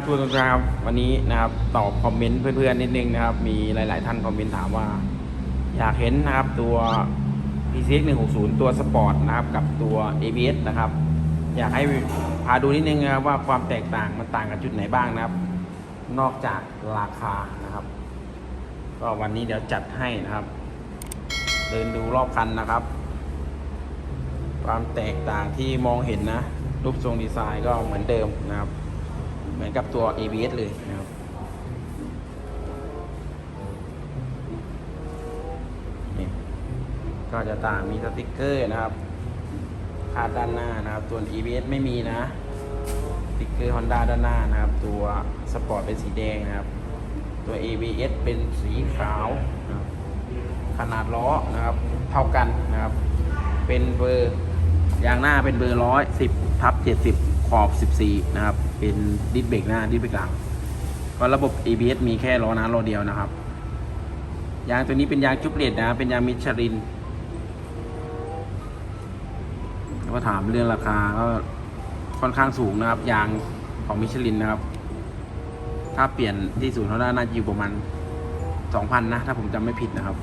ทุกท่านครับวันนี้นะครับตอบคอมเมนต์เพื่อนๆนิดนึงนะครับ มีหลายๆท่านคอมเมนต์ถามว่า อยากเห็นนะครับตัว PCX 160 ตัวสปอร์ตนะครับกับตัว ABS นะครับ อยากให้พาดูนิดนึงนะครับว่าความแตกต่างมันต่างกันจุดไหนบ้างนะครับ นอกจากราคานะครับ ก็วันนี้เดี๋ยวจัดให้นะครับ เดินดูรอบคันนะครับ ความแตกต่างที่มองเห็นนะรูปทรงดีไซน์ก็เหมือนเดิมนะครับ เหมือนกับตัว ABS เลยนะครับนี่ก็จะต่างมีสติกเกอร์นะครับคาดด้านหน้านะครับ ตัว ABS ไม่มีนะสติกเกอร์ Honda ด้านหน้านะครับ ตัวสปอร์ตเป็นสีแดงนะครับ ตัว ABS เป็นสีขาวนะครับขนาดล้อนะครับ เท่ากันนะครับ เป็นเบอร์ยางหน้าเป็นเบอร์ร้อยสิบทับเจ็ดสิบ ขอบสิบสี่นะครับ เป็นดิสเบรกหน้าดิสเบรกหลัง ก็ระบบ ABS มีแค่ล้อหน้าล้อเดียวนะครับ ยางตัวนี้เป็นยางจุบเลดนะ เป็นยางมิชลินแล้วก็ถามเรื่องราคาก็ค่อนข้างสูงนะครับ ยางของมิชลินนะครับ ถ้าเปลี่ยนที่ศูนย์เขาด้าน่าจะอยู่ประมาณสองพันนะ ถ้าผมจำไม่ผิดนะครับ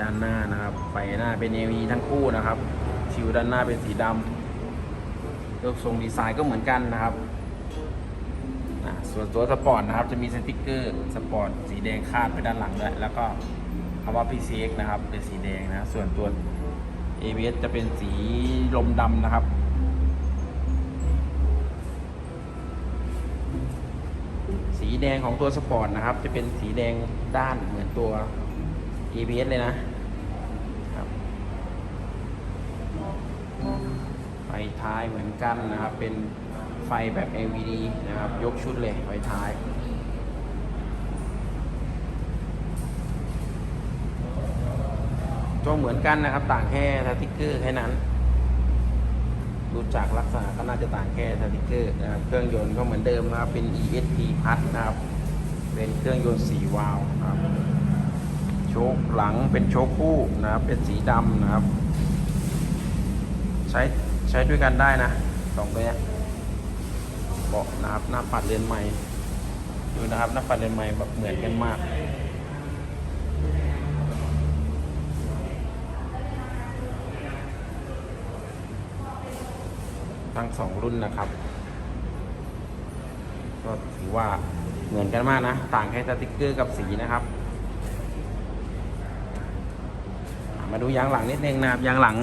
ด้านหน้านะครับ ไฟหน้าเป็น LED ทั้งคู่นะครับ ชิวด้านหน้าเป็นสีดำ รูปทรงดีไซน์ก็เหมือนกันนะครับส่วนตัวสปอร์ตนะครับจะมีสติกเกอร์สปอร์ตสีแดงคาดไปด้านหลังด้วยแล้วก็คำว่า PCX นะครับเป็นสีแดงนะส่วนตัว ABS จะเป็นสีลมดำนะครับสีแดงของตัวสปอร์ตนะครับ จะเป็นสีแดงด้านเหมือนตัว ABS เลยนะครับ ไฟท้ายเหมือนกันนะครับ เป็นไฟแบบ LED นะครับ ยกชุดเลยไฟท้ายก็เหมือนกันนะครับ ต่างแค่สติกเกอร์แค่นั้นดูจากลักษณะก็น่าจะต่างแค่สติกเกอร์นะครับ เครื่องยนต์ก็เหมือนเดิมนะครับ เป็น ESP พัดนะครับ เป็นเครื่องยนต์4วาล์วครับโชคหลังเป็นโชคคู่นะครับ เป็นสีดำนะครับ ใช้ ใช้ด้วยกันได้นะสองตัวเนี้ยเบาะนะครับหน้าปัดเรือนใหม่ดูนะครับหน้าปัดเรือนใหม่แบบเหมือนกันมากทั้งสองรุ่นนะครับ ก็ถือว่าเหมือนกันมากนะ ต่างแค่สติ๊กเกอร์กับสีนะครับ มาดูยางหลังนิดนึงนะครับยางหลัง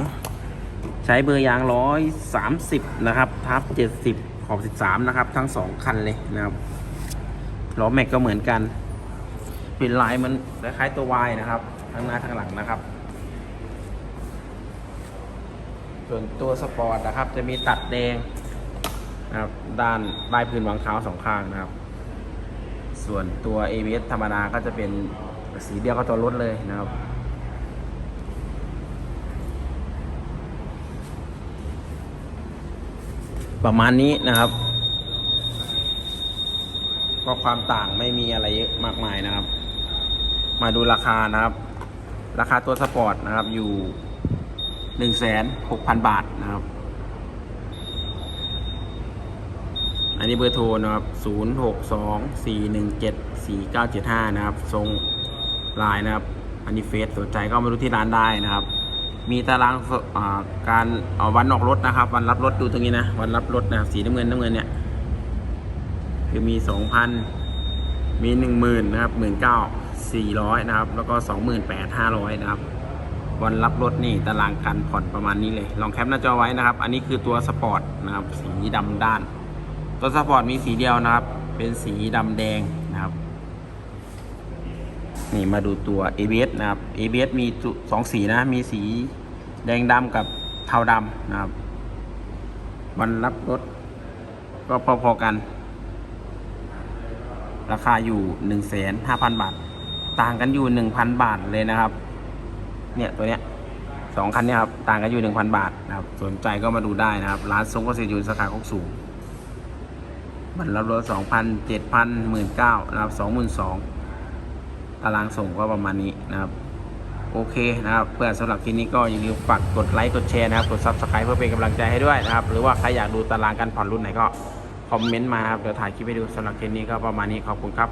ใช้เบอร์ยางร้อยสามสิบนะครับ ทับเจ็ดสิบขอบสิบสามนะครับ ทั้งสองคันเลยนะครับล้อแม็กก็เหมือนกัน เป็นลายมันคล้ายๆตัววายนะครับ ทั้งหน้าทั้งหลังนะครับ ส่วนตัวสปอร์ตนะครับ จะมีตัดแดงนะครับ ด้านลายพื้นวางเท้าสองข้างนะครับ ส่วนตัว ABS ธรรมดาก็จะเป็นสีเดียวกับตัวรถเลยนะครับ ประมาณนี้นะครับก็ความต่างไม่มีอะไรเยอะมากมายนะครับ มาดูราคานะครับ ราคาตัวสปอร์ตนะครับอยู่หนึ่งแสนหกพันบาทนะครับ อันนี้เบอร์โทรนะครับศูนย์หกสองสี่หนึ่งเจ็ดสี่เก้าเจ็ดห้านะครับ ทรงไลน์นะครับ อันนี้เฟซสนใจก็มาดูที่ร้านได้นะครับ มีตารางการเอาวันออกรถนะครับ วันรับรถดูตรงนี้นะ วันรับรถนะครับสีน้ำเงินน้ำเงินเนี่ย คือมีสองพันมีหนึ่งหมื่นนะครับหมื่นเก้าสี่ร้อยนะครับ แล้วก็สองหมื่นแปดห้าร้อยนะครับ วันรับรถนี่ตารางการผ่อนประมาณนี้เลย ลองแคปหน้าจอไว้นะครับ อันนี้คือตัวสปอร์ตนะครับ สีดำด้าน ตัวสปอร์ตมีสีเดียวนะครับ เป็นสีดำแดงนะครับ นี่มาดูตัว ABS นะครับ ABS มีสองสีนะ มีสีแดงดำกับเทาดำนะครับ วันรับรถก็พอๆกัน ราคาอยู่1นึ่งแสนห้าพันบาท ต่างกันอยู่1,000บาทเลยนะครับ เนี่ยตัวเนี้ยสองคันเนี้ยครับ ต่างกันอยู่1,000บาทนะครับ สนใจก็มาดูได้นะครับ ร้านทรงเกษตรยูนสาขาโคกสูงมันรับรถ2,000 7,000 19,000นะครับ22,000 ตารางส่งก็ประมาณนี้นะครับโอเคนะครับเพื่อสำหรับคลิปนี้ก็อย่าลืมฝากกดไลค์กดแชร์นะครับกดซับสไคร b ์เพื่อเป็นกำลังใจให้ด้วยนะครับ หรือว่าใครอยากดูตารางการผ่อนรุ่นไหนก็คอมเมนต์มานะครับเดี๋ยวถ่ายคลิปให้ดูสำหรับคลิปนี้ก็ประมาณนี้ขอบคุณครับ